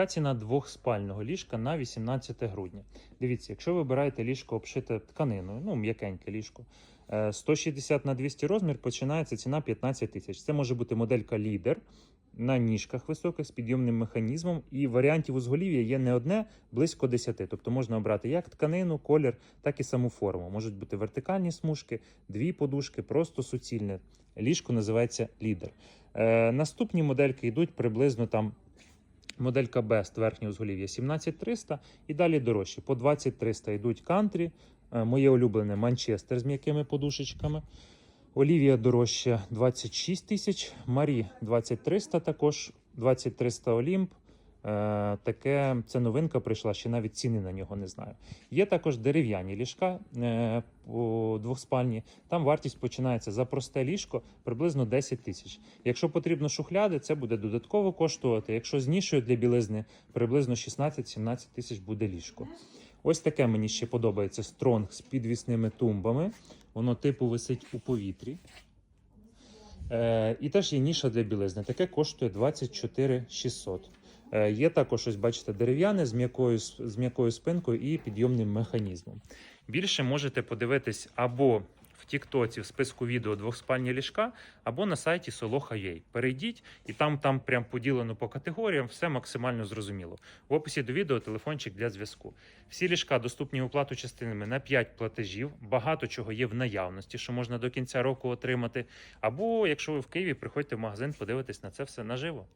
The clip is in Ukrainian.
яка ціна двохспального ліжка на 18 грудня? Дивіться, якщо ви обираєте ліжко обшите тканиною, ну м'якеньке ліжко, е, 160 на 200 розмір починається ціна 15 тисяч. Це може бути моделька лідер на ніжках високих з підйомним механізмом, і варіантів узголів'я є не одне, близько 10. Тобто можна обрати як тканину, колір, так і саму форму. Можуть бути вертикальні смужки, дві подушки, просто суцільне. Ліжко називається лідер. Е, наступні модельки йдуть приблизно там. Моделька Best верхнє узголів'я 17300 і далі дорожчі. По 20300 йдуть кантрі. Е, Моє улюблене Манчестер з м'якими подушечками. Олівія дорожча 26 тисяч, Марі 2300 також, 2300 Олімп. Е, таке це новинка прийшла, ще навіть ціни на нього не знаю. Є також дерев'яні ліжка е, по двохспальні. Там вартість починається за просте ліжко приблизно 10 тисяч. Якщо потрібно шухляди, це буде додатково коштувати. Якщо з нішою для білизни, приблизно 16-17 тисяч буде ліжко. Ось таке мені ще подобається стронг з підвісними тумбами. Воно типу висить у повітрі. Е, і теж є ніша для білизни. Таке коштує 24 600. Е, є також, ось бачите, дерев'яне з м'якою, з м'якою спинкою і підйомним механізмом. Більше можете подивитись або в Тіктоці в списку відео двохспальні ліжка, або на сайті Soloha.ua. Перейдіть, і там, там прям поділено по категоріям, все максимально зрозуміло. В описі до відео телефончик для зв'язку. Всі ліжка доступні оплату частинами на 5 платежів. Багато чого є в наявності, що можна до кінця року отримати. Або якщо ви в Києві, приходьте в магазин, подивитись на це все наживо.